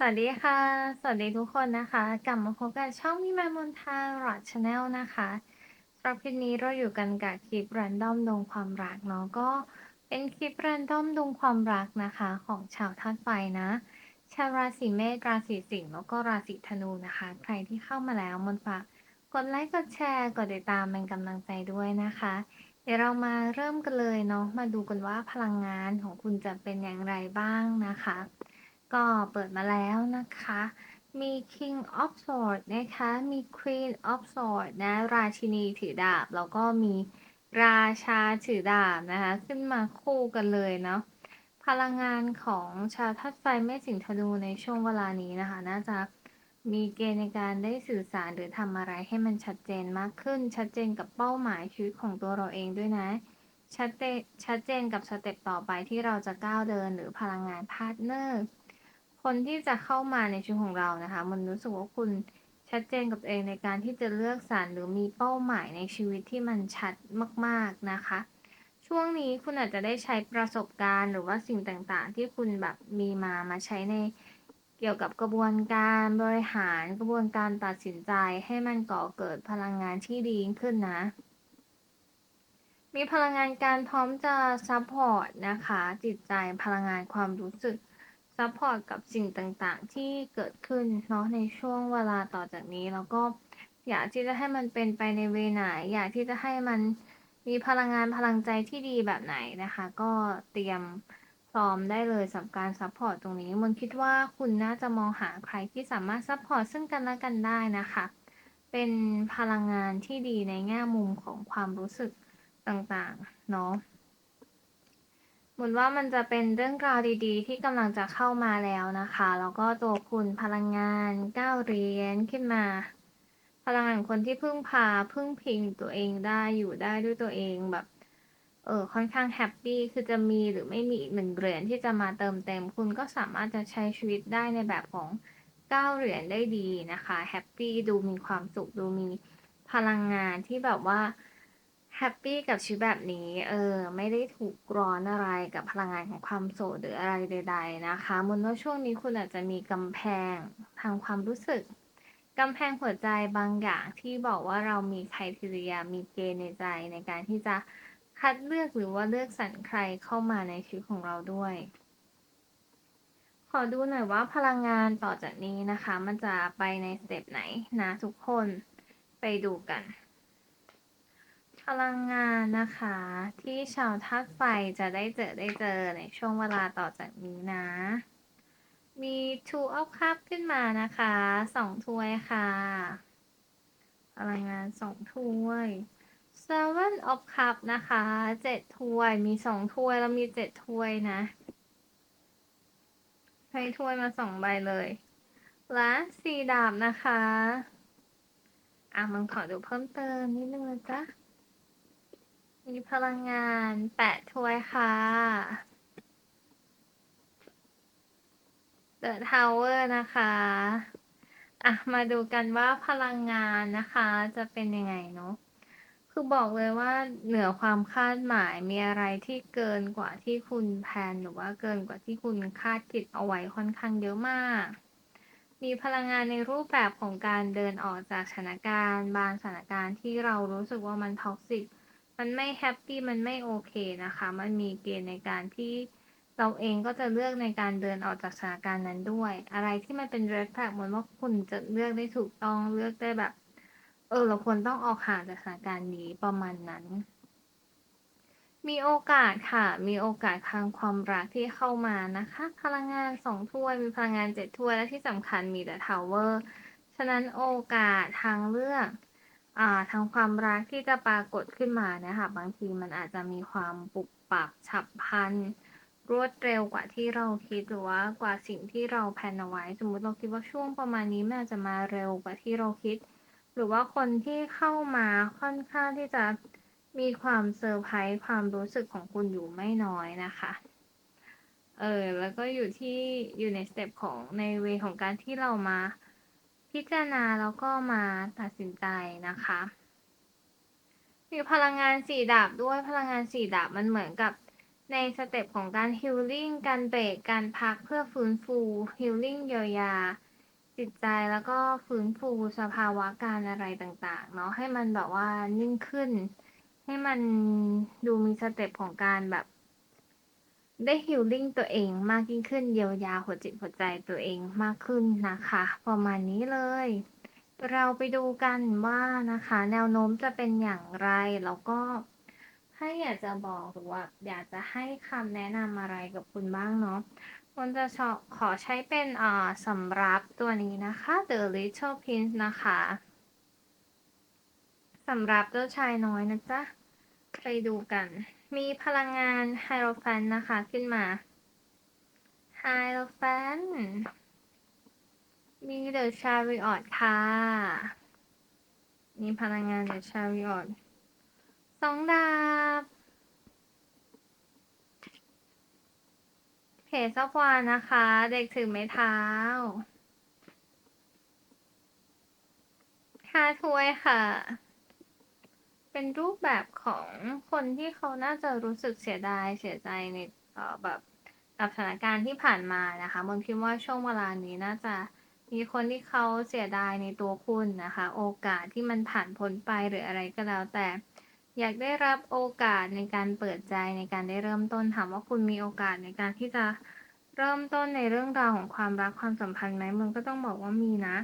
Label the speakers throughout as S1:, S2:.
S1: สวัสดีค่ะ สวัสดีทุกคนนะคะ กลับมาพบกับช่องมีมามนทางรอดชาแนลนะคะสำหรับคลิปนี้เราอยู่กันกับคลิปแรนดอมดวงความรักเนาะก็เป็นคลิปแรนดอมดวงความรักนะคะ ของชาวธาตุไฟนะชาวราศีเมษราศีสิงห์แล้วก็ราศีธนูนะคะ ใครที่เข้ามาแล้วมนฝากกดไลค์กดแชร์กดติดตามเป็นกำลังใจด้วยนะคะ เดี๋ยวเรามาเริ่มกันเลยเนาะมาดูกันว่าพลังงานของคุณจะเป็นอย่างไรบ้างนะคะ ก็เปิดมาแล้วนะคะ มี King of Swords นะคะ มี Queen of Swords นะ ราชินีถือดาบ แล้วก็มีราชาถือดาบนะคะ ขึ้นมาคู่กันเลยเนาะ พลังงานของชาวธาตุไฟเมษสิงห์ธนูในช่วงเวลานี้นะคะ น่าจะมีเกณฑ์ในการได้สื่อสารหรือทำอะไรให้มันชัดเจนมากขึ้น ชัดเจนกับเป้าหมายชีวิตของตัวเราเองด้วยนะ ชัดเจนชัดเจนกับสเต็ปต่อไปที่เราจะก้าวเดินหรือพลังงานพาร์ทเนอร์ คนที่จะเข้ามาในชีวิตของเรานะคะ มันรู้สึกว่าคุณชัดเจนกับตัวเองในการที่จะเลือกสรรหรือมีเป้าหมายในชีวิตที่มันชัดมาก ๆนะคะ ช่วงนี้คุณอาจจะได้ใช้ประสบการณ์หรือว่าสิ่งต่างๆ ที่คุณแบบมีมามาใช้ในเกี่ยวกับกระบวนการบริหารกระบวนการตัดสินใจให้มันก่อเกิดพลังงานที่ดีขึ้นนะ มีพลังงานการพร้อมจะซัพพอร์ตนะคะ จิตใจพลังงานความรู้สึก ซัพพอร์ตกับสิ่งต่างๆ ที่เกิดขึ้นเนาะในช่วงเวลาต่อจากนี้ แล้วก็อยากที่จะให้มันเป็นไปในเวไหน อยากที่จะให้มันมีพลังงานพลังใจที่ดีแบบไหนนะคะ ก็เตรียมพร้อมได้เลยสำหรับการซัพพอร์ตตรงนี้มันคิดว่าคุณน่าจะมองหาใครที่สามารถซัพพอร์ตซึ่งกันและกันได้นะคะ เป็นพลังงานที่ดีในแง่มุมของความรู้สึกต่างๆ เนาะ หมือนว่ามันจะเป็นเรื่องราวดีๆ ที่กำลังจะเข้ามาแล้วนะคะ แล้วก็ตัวคุณพลังงานก้าเหรียญขึ้นมา พลังงานคนที่พึ่งพาพึ่งพิงตัวเองได้อยู่ได้ด้วยตัวเองแบบเออค่อนข้างแฮปปี้คือจะมีหรือไม่มีอีกหนึ่งเหรียญที่จะมาเติมเต็ม คุณก็สามารถจะใช้ชีวิตได้ในแบบของเก้าเหรียญได้ดีนะคะแฮปปี้ดูมีความสุขดูมีพลังงานที่แบบว่า แฮปปี้กับชีวิตแบบนี้ เออ ไม่ได้ถูกกร้อนอะไรกับพลังงานของความโสดหรืออะไรใด ๆ นะคะมนว่าช่วงนี้คุณอาจจะมีกำแพงทางความรู้สึก กำแพงหัวใจบางอย่างที่บอกว่าเรามีใครทีเรียมีเกณฑ์ในใจในการที่จะคัดเลือกหรือว่าเลือกสรรใครเข้ามาในชีวิตของเราด้วย ขอดูหน่อยว่าพลังงานต่อจากนี้นะคะ มันจะไปในสเต็ปไหนนะทุกคนไปดูกัน พลังงานนะคะ ที่ชาวธาตุไฟจะได้เจอได้เจอในช่วงเวลาต่อจากนี้นะ มี two of cup ขึ้นมานะคะสองถ้วยค่ะ พลังงานสองถ้วย seven of cup นะคะเจ็ดถ้วยมีสองถ้วยแล้วมีเจ็ดถ้วยนะให้ถ้วยมาสองใบเลย และสี่ดาบนะคะ อะมันขอดูเพิ่มเติมนิดนึงนะจ๊ะ มีพลังงานแปดถ้วยค่ะ The Tower นะคะอะมาดูกันว่าพลังงานนะคะ จะเป็นยังไงเนาะคือบอกเลยว่าเหนือความคาดหมายมีอะไรที่เกินกว่าที่คุณแพนหรือว่าเกินกว่าที่คุณคาดคิดเอาไว้ค่อนข้างเยอะมาก มีพลังงานในรูปแบบของการเดินออกจากสถานการณ์ บางสถานการณ์ที่เรารู้สึกว่ามันท็อกซิก มันไม่แฮปปี้มันไม่โอเคนะคะ มันมีเกณฑ์ในการที่เราเองก็จะเลือกในการเดินออกจากสถานการณ์นั้นด้วย อะไรที่มันเป็น red flag เหมือนว่าคุณจะเลือกได้ถูกต้องเลือกได้แบบ เออ เราควรต้องออกห่างจากสถานการณ์นี้ประมาณนั้น มีโอกาสค่ะ มีโอกาสทางความรักที่เข้ามานะคะ พลังงานสองถ้วย มีพลังงานเจ็ดถ้วยและที่สำคัญมี The Tower ฉะนั้นโอกาสทางเลือก อ่าทางความรักที่จะปรากฏขึ้นมาเนะคะบางทีมันอาจจะมีความปุบปับฉับพลัน รวดเร็วกว่าที่เราคิดหรือว่ากว่าสิ่งที่เราแพลนเอาไว้ สมมุติเราคิดว่าช่วงประมาณนี้มันอาจจะมาเร็วกว่าที่เราคิด หรือว่าคนที่เข้ามาค่อนข้างที่จะมีความเซอร์ไพรส์ความรู้สึกของคุณอยู่ไม่น้อยนะคะเออแล้วก็อยู่ที่อยู่ในสเต็ปของในเวของการที่เรามา พิจารณาแล้วก็มาตัดสินใจนะคะมีพลังงานสี่ดาบด้วยพลังงานสี่ดาบมันเหมือนกับในสเต็ปของการฮีลลิ่งการเบรกการพักเพื่อฟื้นฟูฮีลลิ่งเยียวยา จิตใจแล้วก็ฟื้นฟูสภาวะการอะไรต่าง ๆ เนาะให้มันแบบว่านิ่งขึ้น ให้มันดูมีสเต็ปของการแบบ ได้ฮิลลิ่งตัวเองมากยิ่งขึ้นเยียวยาหัวจิตหัวใจตัวเองมากขึ้นนะคะ ประมาณนี้เลย เราไปดูกันว่านะคะ แนวโน้มจะเป็นอย่างไรแล้วก็ถ้าอยากจะบอกหรือว่า อยากจะให้คำแนะนำอะไรกับคุณบ้างเนาะมันจะชอขอใช้เป็นอ่าสำรับตัวนี้นะคะ The Little Prince นะคะสำหรับเจ้าชายน้อยนะจ๊ะ ไปดูกัน มีพลังงานไฮโรแฟนนะคะ ขึ้นมาไฮโรแฟนมีเดอะชาริออตค่ะ มีพลังงานเดอะชาริออตสองดาบเพจซับวานนะคะ เด็กถือไม้เท้าห้าถ้วยค่ะ เป็นรูปแบบของคนที่เขาน่าจะรู้สึกเสียดายเสียใจในแบบกับสถานการณ์ที่ผ่านมานะคะมนคิดว่าช่วงเวลานี้น่าจะมีคนที่เขาเสียดายในตัวคุณนะคะ โอกาสที่มันผ่านพ้นไปหรืออะไรก็แล้วแต่ อยากได้รับโอกาสในการเปิดใจในการได้เริ่มต้นถามว่าคุณมีโอกาสในการที่จะเริ่มต้นในเรื่องราวของความรักความสัมพันธ์ไหมมันก็ต้องบอกว่ามีนะ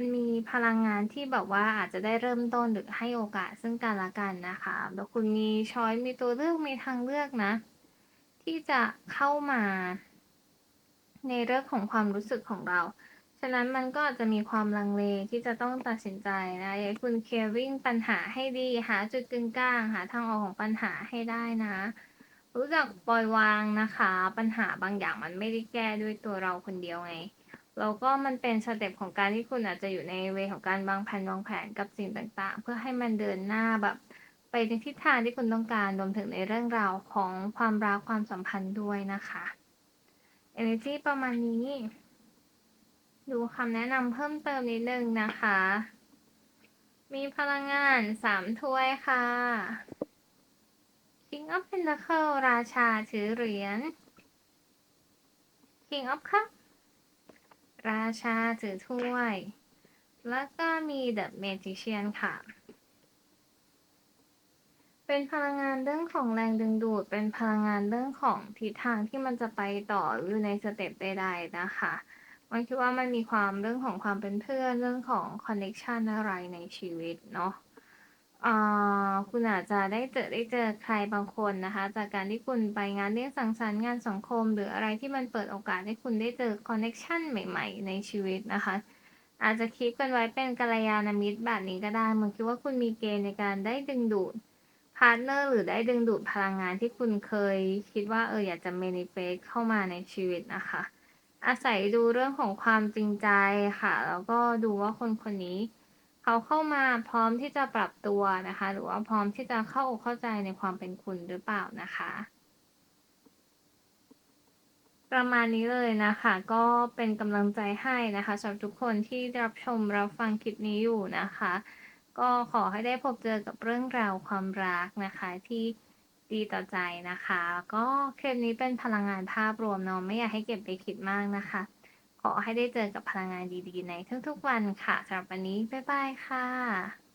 S1: มันมีพลังงานที่แบบว่าอาจจะได้เริ่มต้นหรือให้โอกาสซึ่งกันและกันนะคะแล้วคุณมีช้อยมีตัวเลือกมีทางเลือกนะ ที่จะเข้ามา ในเรื่องของความรู้สึกของเรา ฉะนั้นมันก็อาจจะมีความลังเลที่จะต้องตัดสินใจนะอยากให้คุณเคลียร์ริ่งปัญหาให้ดี หาจุดกึ่งกลางหาทางออกของปัญหาให้ได้นะรู้จักปล่อยวางนะคะ ปัญหาบางอย่างมันไม่ได้แก้ด้วยตัวเราคนเดียวไง แล้วก็มันเป็นสเต็ปของการที่คุณอาจจะอยู่ในเวของการวางแผนวางแผนกับสิ่งต่างๆ เพื่อให้มันเดินหน้าแบบ ไปในทิศทางที่คุณต้องการรวมถึงในเรื่องราวของความรักความสัมพันธ์ด้วยนะคะ energy ประมาณนี้ ดูคำแนะนำเพิ่มเติมนิดนึงนะคะ มีพลังงานสามถ้วยค่ะ King of Pentacle ราชาถือเหรียญ King of Cup ราชาถือถ้วย แล้วก็มี The Magician ค่ะ เป็นพลังงานเรื่องของแรงดึงดูด เป็นพลังงานเรื่องของทิศทางที่มันจะไปต่อหรือในสเต็ปใดๆนะคะมันคิดว่ามันมีความเรื่องของความเป็นเพื่อนเรื่องของคอนเน็ชันอะไรในชีวิตเนาะ อ่าคุณอาจจะได้เจอ ได้เจอใครบางคนนะคะ จากการที่คุณไปงานเลี้ยงสังสรรค์ งานสังคม หรืออะไรที่มันเปิดโอกาสให้คุณได้เจอคอนเน c t ชันใหม่ ๆ ในชีวิตนะคะ อาจจะคิดกันไว้เป็นกัลยาณมิตรแบบนี้ก็ได้มันคิดว่า คุณมีเกณฑ์ในการได้ดึงดูด พาร์ทเนอร์ หรือได้ดึงดูดพลังงานที่คุณเคยคิดว่า เออ อยากจะเมนิเฟสเข้ามาในชีวิตนะคะ อาศัยดูเรื่องของความจริงใจค่ะ แล้วก็ดูว่าคนคนนี้ เขาเข้ามาพร้อมที่จะปรับตัวนะคะ หรือว่าพร้อมที่จะเข้าอกเข้าใจในความเป็นคุณหรือเปล่านะคะ ประมาณนี้เลยนะคะ ก็เป็นกำลังใจให้นะคะสำหรับทุกคนที่รับชมรับฟังคลิปนี้อยู่นะคะ ก็ขอให้ได้พบเจอกับเรื่องราวความรักนะคะที่ดีต่อใจนะคะ ก็คลิปนี้เป็นพลังงานภาพรวมเนาะไม่อยากให้เก็บไปคิดมากนะคะ อให้ได้เจอกับพลังงานดีๆในทุกๆวันค่ะสำหรับวันนี้ บ๊ายบายค่ะ